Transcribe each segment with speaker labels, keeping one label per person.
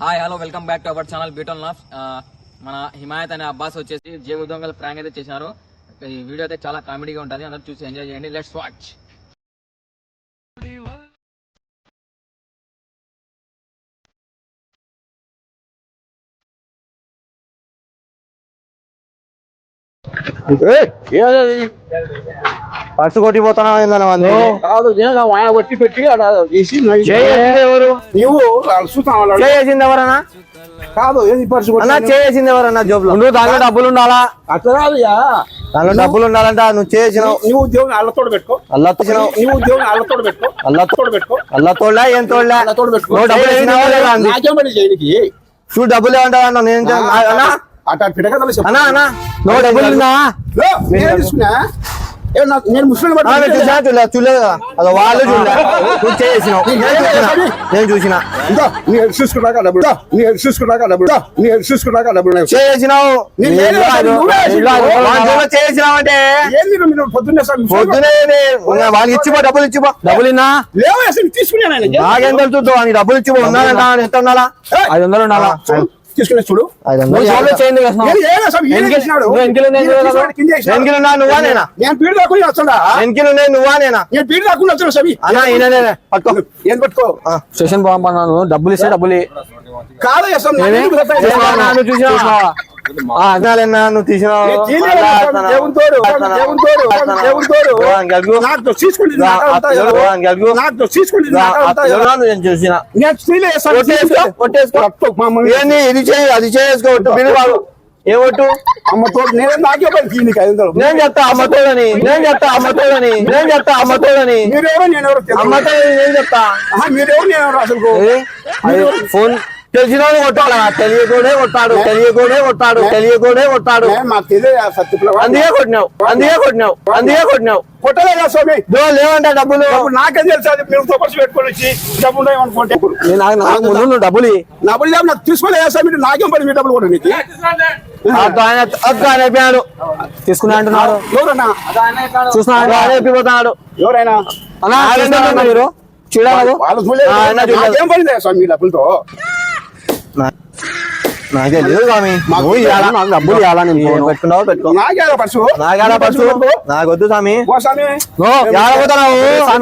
Speaker 1: Hi hello welcome back to our channel బ్యూటన్ లాఫ్ మన హిమాయత్ అనే అబ్బాస్ వచ్చేసి జేబు దొంగలు ప్రాంక్ అయితే చేశారు. ఈ వీడియో అయితే చాలా కామెడీగా ఉంటుంది. అందరూ చూసి ఎంజాయ్ చేయండి. లెట్స్ వాచ్
Speaker 2: పర్సు కొట్టిపోతానా
Speaker 3: కాదు నేను ఆయన వచ్చి పెట్టి
Speaker 2: ఎవరు?
Speaker 3: నువ్వు.
Speaker 2: చేసింది ఎవరన్నా?
Speaker 3: కాదు ఏది పర్సు?
Speaker 2: చేసింది ఎవరన్నా జాబ్లో నువ్వు దాంట్లో డబ్బులు ఉండాలా?
Speaker 3: అట్లా
Speaker 2: దాంట్లో డబ్బులు ఉండాలంట నువ్వు చేసినావు.
Speaker 3: నువ్వు ఉద్యోగం అల్లతోడు పెట్టుకో.
Speaker 2: అల్లా తీసినావు
Speaker 3: నువ్వు ఉద్యోగం అల్లతోడు పెట్టుకో.
Speaker 2: అల్లా
Speaker 3: తోడు పెట్టుకో.
Speaker 2: అల్లా తోడలే ఏం తోడలే?
Speaker 3: అల్లతోడు పెట్టుకో.
Speaker 2: డబ్బులు వేసినావా లేదా? అంది
Speaker 3: నాకేం పని చేయనికి?
Speaker 2: చూడు డబ్బులు ఏమంటావు అన్న? నేను
Speaker 3: నేను ముస్లిం
Speaker 2: చూడలే చూడలేదు కదా. అది వాళ్ళు నువ్వు చేసినావు నేను చూసినా.
Speaker 3: నీ హెడ్ చూసుకున్నాక డబ్బులు. నీ హెడ్ చూసుకున్నాక డబ్బులు. నీ హెడ్ చూసుకున్నాక డబ్బులు.
Speaker 2: చేసినావు
Speaker 3: పొద్దున్నే
Speaker 2: పొద్దునే వాళ్ళకి ఇచ్చిపో డబ్బులు ఇచ్చిపో. డబ్బులు ఇన్నా?
Speaker 3: లేవు అసలు తీసుకున్నాను.
Speaker 2: నాకేం తెలుసు నీ డబ్బులు ఇచ్చిపో. ఉన్నానంట ఎంత ఉండాలా? ఐదు వందలు ఉండాలా?
Speaker 3: చూడు, తీసుకునే చూడు? నేను పీడు దాక్కుని వస్తుందా
Speaker 2: ఎన్కిలు నువ్వా నేనా
Speaker 3: నేను పీడు సవి
Speaker 2: అన్నా ఈయననే పట్టుకో
Speaker 3: ఏం పట్టుకో
Speaker 4: స్టేషన్ పంపన్నాను డబ్బులు ఇస్తే డబ్బులు.
Speaker 3: కాదు చేసినా?
Speaker 2: నువ్వు అన్నాలేనా
Speaker 3: నేను ఎవరు? ఎవరు?
Speaker 2: నేను
Speaker 3: నేను
Speaker 2: ఏంది ఇది చేయి అది చేసుకో ఒట్టు బిల్లు బాగు ఏ ఒట్టు?
Speaker 3: అమ్మ తోడు నేనే నాకే.
Speaker 2: నేను చెప్తా అమ్మతోడని నేను చెప్తా అమ్మతోడని నేను చెప్తా అమ్మతోడని
Speaker 3: మీరెవరో నేనెవరో తెలియదు.
Speaker 2: అమ్మతోడని నేను చెప్తా.
Speaker 3: మీరెవరు నేనెవరో అసలు
Speaker 2: ఫోన్ తెలిసినోడు కొట్టాలా? తెలియకూడే కొట్టాడు తెలియకూడే కొట్టాడు తెలియకూడే కొట్టాడు. అందుకే కొట్టినావు అందుకే కొట్టినావు అందుకే కొట్టినావు.
Speaker 3: కొట్టలేదా స్వామి?
Speaker 2: లేవంట డబ్బులు.
Speaker 3: నాకేం తెలుసు అది. మీరు తోపర్చి పెట్టుకొని వచ్చి డబ్బులు
Speaker 4: నాకు ముందు డబ్బులు
Speaker 3: డబ్బులు నాకు తీసుకోలేదు సార్ మీరు నాకేం పని మీ డబ్బులు కూడా నీకు?
Speaker 2: అయిపోయాడు.
Speaker 4: తీసుకున్నా అంటున్నాడు.
Speaker 3: ఎవరన్నా?
Speaker 2: ఆయన అయిపోతున్నాడు
Speaker 3: ఎవరైనా?
Speaker 4: అన్నా మీరు?
Speaker 3: వాళ్ళు చూడలేదు. నాకేం పని లేదు స్వామి మీ డబ్బులతో
Speaker 2: నాకే లేదు స్వామి.
Speaker 3: మాకు
Speaker 2: నువ్వు ఇయ్యాలా?
Speaker 4: నాకు డబ్బులు ఇవ్వాలా నేను పోను.
Speaker 2: పెట్టుకున్నావు పెట్టుకో.
Speaker 3: నాకేదా పర్సు.
Speaker 2: నాకేడా పర్సు. నాకు వద్దు స్వామి.
Speaker 3: ఓ స్వామి.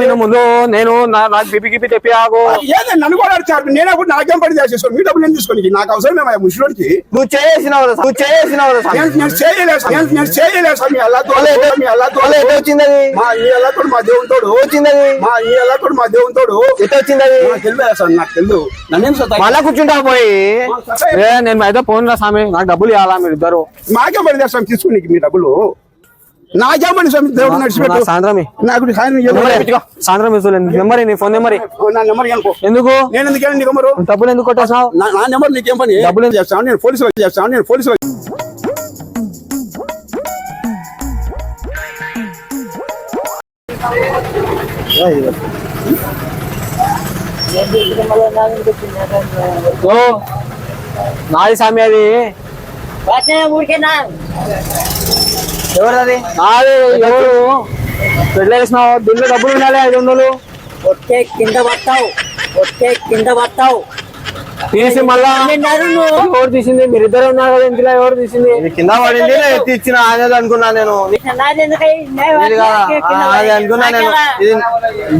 Speaker 4: నువ్వు ముందు నేను నా- నాకు బిపి గిపి తెప్పి ఆగు.
Speaker 3: ఏదే? నన్ను కూడా అడిచారు నేనే కూడా నాకేం పని చేసేసుకో మీ డబ్బులు నేను తీసుకోనికి. నాకు అవసరమే ముసలికి
Speaker 2: నువ్వు చేసినావు నువ్వు చేసినావు.
Speaker 3: నేను నేను చేయలేదు. నేను నేను చేయలేదు స్వామి.
Speaker 2: మళ్ళీ ఎటు-
Speaker 3: మీ ఎలా
Speaker 2: మళ్ళీ ఎటు వచ్చింది అది
Speaker 3: మా ఈ ఎలా తోడు మా దేవుని తోడు.
Speaker 2: వచ్చింది అది
Speaker 3: మా ఈ ఎలా తోడు మా దేవుని తోడు.
Speaker 2: ఎటు వచ్చింది అది
Speaker 3: నాకు తెలియదు సార్ నాకు తెలియదు. నన్నేం
Speaker 2: మళ్ళా కూర్చుంటా పోయి.
Speaker 4: ఏ నేను అయితే ఫోన్ రా స్వామి నాకు డబ్బులు ఇవ్వాలా మీరు ఇద్దరు
Speaker 3: మాకే పని చేస్తాం తీసుకుని మీ డబ్బులు నాకే పని స్వామి దేవుడు
Speaker 4: నా
Speaker 3: నడిచిపెట్టు
Speaker 4: సాయంత్రం.
Speaker 3: నాకు సాయంత్రం
Speaker 4: నెంబర్
Speaker 3: ఇవ్వలేదు.
Speaker 4: ఇయ్యి. సాయంత్రం ఇస్తలే నెంబర్ నీ ఫోన్ నెంబర్.
Speaker 3: నా
Speaker 4: ఎందుకు
Speaker 3: నేను ఎందుకు నీ నెంబరు
Speaker 4: డబ్బులు ఎందుకు
Speaker 3: నా నెంబర్ నీకేం పని డబ్బులు చేస్తాను నేను పోలీసులు చేస్తాను నేను పోలీసులు
Speaker 4: ఓ, నాది స్వామి అది.
Speaker 2: ఎవరు అది
Speaker 4: నాది ఎవరు? పెట్టలేసినావు బిల్లు డబ్బులు ఉండాలి ఐదు వందలు.
Speaker 5: ఒకే కింద పడతావు ఒకే కింద పడతావు.
Speaker 4: తీసి మళ్ళా? ఎవరు తీసింది? మీరు ఇద్దరు ఉన్నారు కదా ఇంట్లో ఎవరు తీసింది?
Speaker 2: ఇది కింద పడింది ఎత్తి ఇచ్చిన అనేది అనుకున్నా నేను. ఇది అది అనుకున్నా నేను.
Speaker 5: పడి.
Speaker 2: ఇది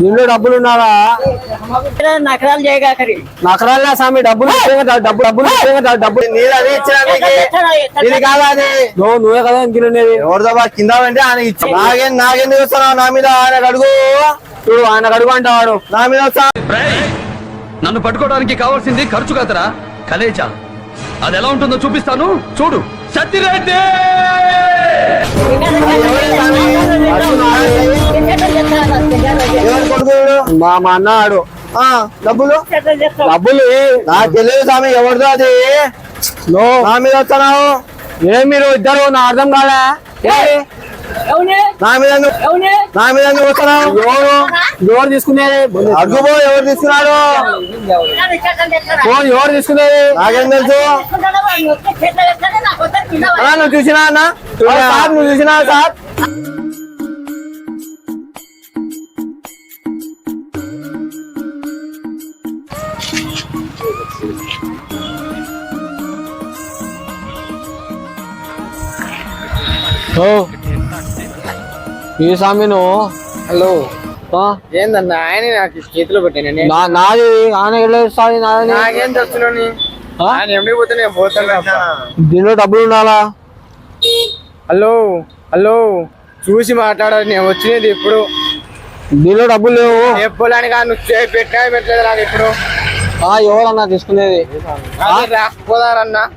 Speaker 4: బిల్లు డబ్బులు ఉన్నారా
Speaker 5: నకరాలు చేయగాకరి
Speaker 4: నకరాలే స్వామి? డబ్బులు డబ్బు డబ్బులు డబ్బులు.
Speaker 2: నీళ్ళు అది ఇచ్చిన నీకు. ఇది కాదా అది
Speaker 4: నువ్వు నువ్వే కదా ఇంట్లో ఉండేది
Speaker 2: ఎవరిదో బా కింద అంటే ఆయన ఇచ్చి. నాకేం నాకెందుకు వస్తున్నావు నా మీద ఆయన అడుగు.
Speaker 4: చూడు ఆయన అడుగు అంటావాడు
Speaker 2: నా మీద వస్తా.
Speaker 6: నన్ను పట్టుకోవడానికి కావాల్సింది ఖర్చు కాదరా. కలేజా. అది ఎలా ఉంటుందో చూపిస్తాను. చూడు.
Speaker 2: కొడుకుడు
Speaker 4: మా మా అన్న ఆడు.
Speaker 2: ఆ, డబ్బులు?
Speaker 4: డబ్బులు
Speaker 2: నాకు తెలియదు స్వామి ఎవరిదో అది.
Speaker 4: నో.
Speaker 2: నా మీద వస్తున్నావు.
Speaker 4: ఏ మీరు ఇద్దరు? నా అర్థం కాలే. ఏ?
Speaker 2: నా మీద నా మీద వస్తున్నావు
Speaker 4: ఎవరు? ఎవరు తీసుకునేది?
Speaker 2: అడుగుపో ఎవరు తీసుకున్నాడు?
Speaker 4: ఫోన్ ఎవరు తీసుకునేది?
Speaker 2: నాకేం తెలుసు? నువ్వు చూసినా అన్న? సార్ నువ్వు చూసినా సార్?
Speaker 4: ఓ ఈ స్వామి నువ్వు?
Speaker 7: హలో? ఏందన్నా ఆయన నాకు చేతిలో పెట్టాను
Speaker 4: నా- నాది ఆయన నాదని.
Speaker 7: నాకేం తెస్తున్నాను? ఆయన ఎమ్మడి పోతే నేను పోతాను
Speaker 4: దీనిలో డబ్బులు ఉండాలా?
Speaker 7: Hello hello. చూసి మాట్లాడాలి నేను వచ్చినది ఇప్పుడు.
Speaker 4: దీనిలో డబ్బులు లేవు.
Speaker 7: చెప్పడానికి నువ్వు చేయి పెట్టినా పెట్టలేదు నాకు ఇప్పుడు.
Speaker 4: ఎవరన్నా తీసుకునేది?
Speaker 7: రాకపోదారన్నా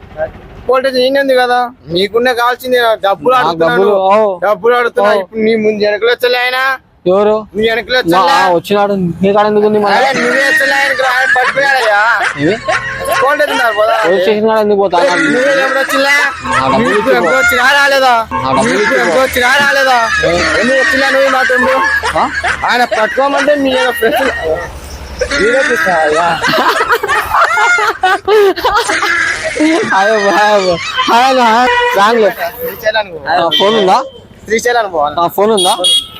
Speaker 7: పోటీ ఉంది కదా. నీకున్న కావాల్సింది డబ్బులు అడుగుతున్నాను
Speaker 4: డబ్బులు
Speaker 7: అడుగుతున్నా. ఇప్పుడు నీ ముందు వెనకలు వచ్చలే ఆయన.
Speaker 4: ఎవరు?
Speaker 7: నీ వెనకలు
Speaker 4: వచ్చినాడు. నీ కాడ ఎందుకు
Speaker 7: నువ్వే వచ్చలే ఆయనకు పట్టుకున్నాడయ్యా
Speaker 4: ఎందుకు పోతా?
Speaker 7: నువ్వే ఎప్పుడు వచ్చినా?
Speaker 4: నా డబ్బులు
Speaker 7: నీకు ఎప్పుడు వచ్చినా రాలేదా? నీకు. ఎప్పుడు వచ్చినా రాలేదా? ఎందుకు వచ్చినా నువ్వు? ఆయన పట్టుకోమంటే మీ ఫ్రెండ్స్
Speaker 4: ఫోన్ ఉందా ఫోన్ ఉందా